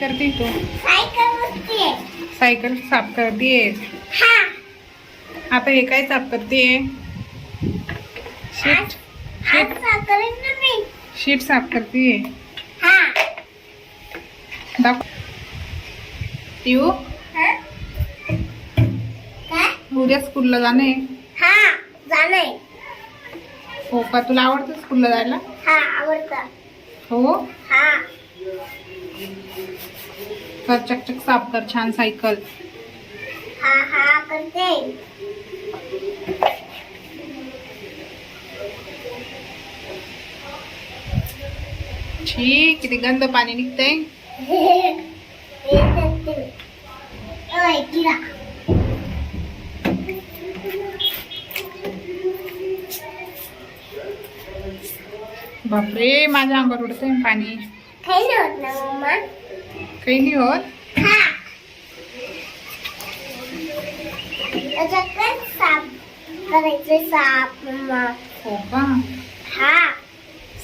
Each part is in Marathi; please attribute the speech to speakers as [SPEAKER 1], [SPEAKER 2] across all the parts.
[SPEAKER 1] कर तू?
[SPEAKER 2] सायकल
[SPEAKER 1] साफ कर
[SPEAKER 2] दिये
[SPEAKER 1] आता हे काय साफ करते शीट
[SPEAKER 2] शीट
[SPEAKER 1] शीट साफ करते
[SPEAKER 2] येऊ?
[SPEAKER 1] उद्या स्कूलला जाणे.
[SPEAKER 2] हो
[SPEAKER 1] का? तुला आवडतं स्कूलला जायला?
[SPEAKER 2] हो.
[SPEAKER 1] कर चकचक साफ कर छान सायकल
[SPEAKER 2] हा हा करते
[SPEAKER 1] छी किती गंद पाणी निघतंय. बापरे माझ्या अंगावर उडतंय पाणी.
[SPEAKER 2] काही नाही होत ना मम्मा
[SPEAKER 1] काही नाही होत
[SPEAKER 2] हा त्याच्यात काय साप करायचे साप मम्मा
[SPEAKER 1] हो का
[SPEAKER 2] हा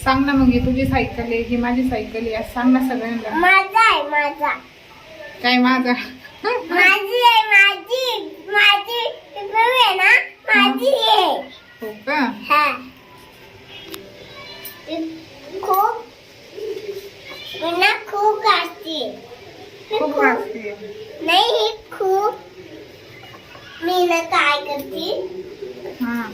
[SPEAKER 1] सांग ना मग ही तुझी सायकल आहे ही माझी सायकल आहे असं सांग ना सगळ्यांना
[SPEAKER 2] माझा आहे माझा
[SPEAKER 1] काय माझा
[SPEAKER 2] माझी खूप नाही ही खूप मी ना काय करते.
[SPEAKER 1] हा?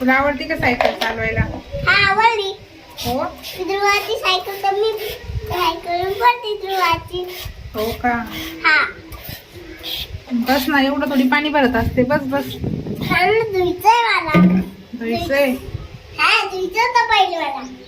[SPEAKER 1] तुला आवडते का सायकल चालवायला?
[SPEAKER 2] हा आवडली.
[SPEAKER 1] हो?
[SPEAKER 2] ध्रुवाची सायकल तर मी सायकल पडते ध्रुवाची.
[SPEAKER 1] हो का?
[SPEAKER 2] हा.
[SPEAKER 1] बस ना एवढं थोडी पाणी भरत असते. बस बस.
[SPEAKER 2] ना धुयचंय मला.
[SPEAKER 1] धुयचंय
[SPEAKER 2] हा धुयचं होतं पहिले मला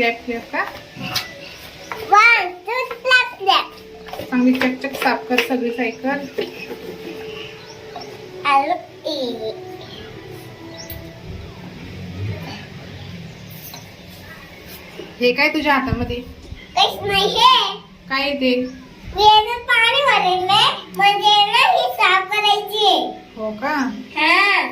[SPEAKER 1] क्लॅप क्लॅप का? चांगली चकचक साफ कर सगळी सायकल हे काय तुझ्या हातामध्ये? काय ते?
[SPEAKER 2] पाणी भरले म्हणजे ही साफ करायची.
[SPEAKER 1] हो का?
[SPEAKER 2] हा.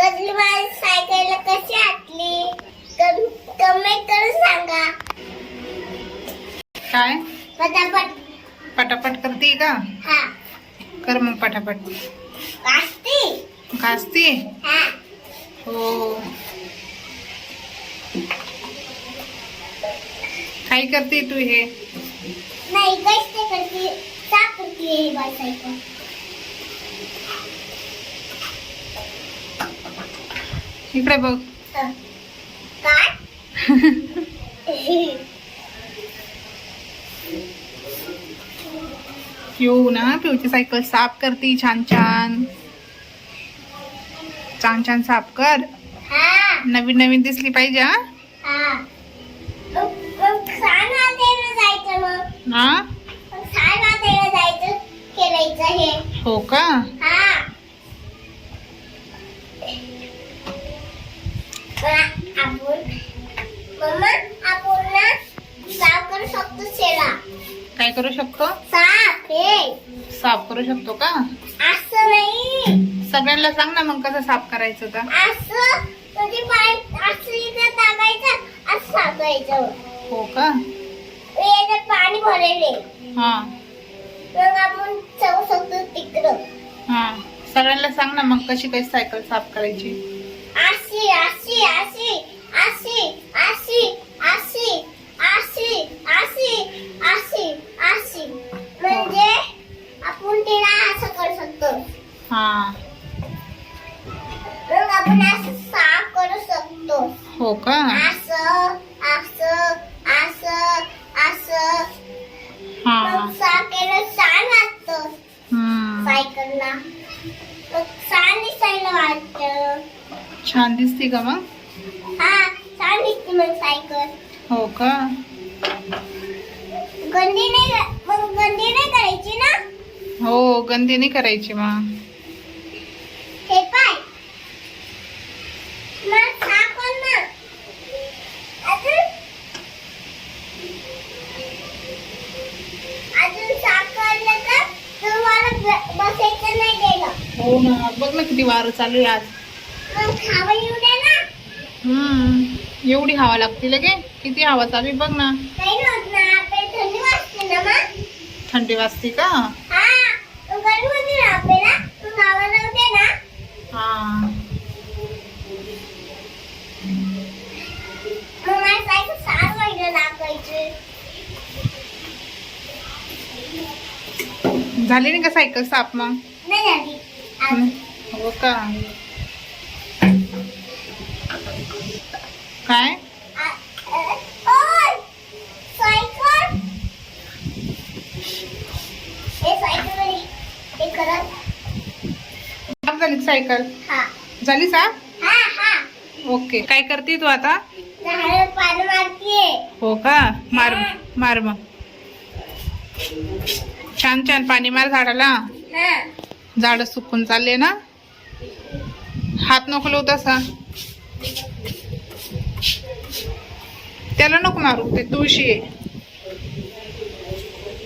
[SPEAKER 2] कसली माझी सायकल कशी आटली कमेंट करून सांगा.
[SPEAKER 1] काय?
[SPEAKER 2] पटापट.
[SPEAKER 1] पटापट करते का?
[SPEAKER 2] हा.
[SPEAKER 1] कर मग पटापट.
[SPEAKER 2] वाजती
[SPEAKER 1] घासते
[SPEAKER 2] हा.
[SPEAKER 1] हो. काय करते तू हे?
[SPEAKER 2] नाही कष्ट करते. साफ करते ही बाई सायकल.
[SPEAKER 1] इकडे बघ.
[SPEAKER 2] काय
[SPEAKER 1] पिऊ ना पिऊची सायकल साफ करते छान छान. छान छान साफ कर. नवीन नवीन दिसली पाहिजे हा.
[SPEAKER 2] हा? मग
[SPEAKER 1] काय करू शकतो?
[SPEAKER 2] साफ हे.
[SPEAKER 1] साफ करू शकतो का?
[SPEAKER 2] असं नाही.
[SPEAKER 1] सगळ्यांना सांग ना मग कसं साफ करायचं तर.
[SPEAKER 2] असं तुझी पाय असं इकडे टाकायचं असं साफ करायचं
[SPEAKER 1] हो का?
[SPEAKER 2] याच्यात पाणी भरलेले
[SPEAKER 1] हा.
[SPEAKER 2] मग आपण जाऊ शकतो तिकडं.
[SPEAKER 1] हा. सगळ्यांना सांग ना मग कशी कशी सायकल साफ करायची.
[SPEAKER 2] अशी अशी अशी अशी.
[SPEAKER 1] हो
[SPEAKER 2] वाटतं छान
[SPEAKER 1] दिसते का मग?
[SPEAKER 2] छान दिसते मग सायकल
[SPEAKER 1] हो का?
[SPEAKER 2] गंदी नाही मग गंदी नाही करायची ना
[SPEAKER 1] हो गंदी नाही करायची मग.
[SPEAKER 2] हे पाय.
[SPEAKER 1] हो ना. बघ ना किती वारं चालू आहे आज. हम्म. एवढी हवा लागते लगे. किती हवा चालू आहे बघ ना.
[SPEAKER 2] थंडी वाजते
[SPEAKER 1] का?
[SPEAKER 2] हा.
[SPEAKER 1] हा. झाली नाही का सायकल साफ मग?
[SPEAKER 2] नाही झाली. आज
[SPEAKER 1] हो का? काय? झाली सायकल? झाली
[SPEAKER 2] सा?
[SPEAKER 1] ओके. काय करते तू आता? हो का? मार मार मग. छान छान. पाणी मार झाडाला. झाड सुकून चालले ना? हात नको तसा. त्याला नको मारू ते तुळशी आहे.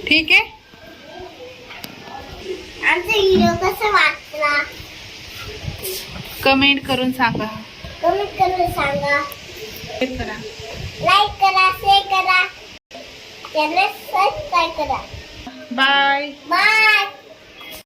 [SPEAKER 1] ठीक आहे?
[SPEAKER 2] आमचा व्हिडिओ कसा वाटला?
[SPEAKER 1] कमेंट करून सांगा.
[SPEAKER 2] कमेंट करून सांगा.
[SPEAKER 1] करा.
[SPEAKER 2] लाईक करा शेअर करा. चॅनल सबस्क्राईब करा.
[SPEAKER 1] Bye
[SPEAKER 2] bye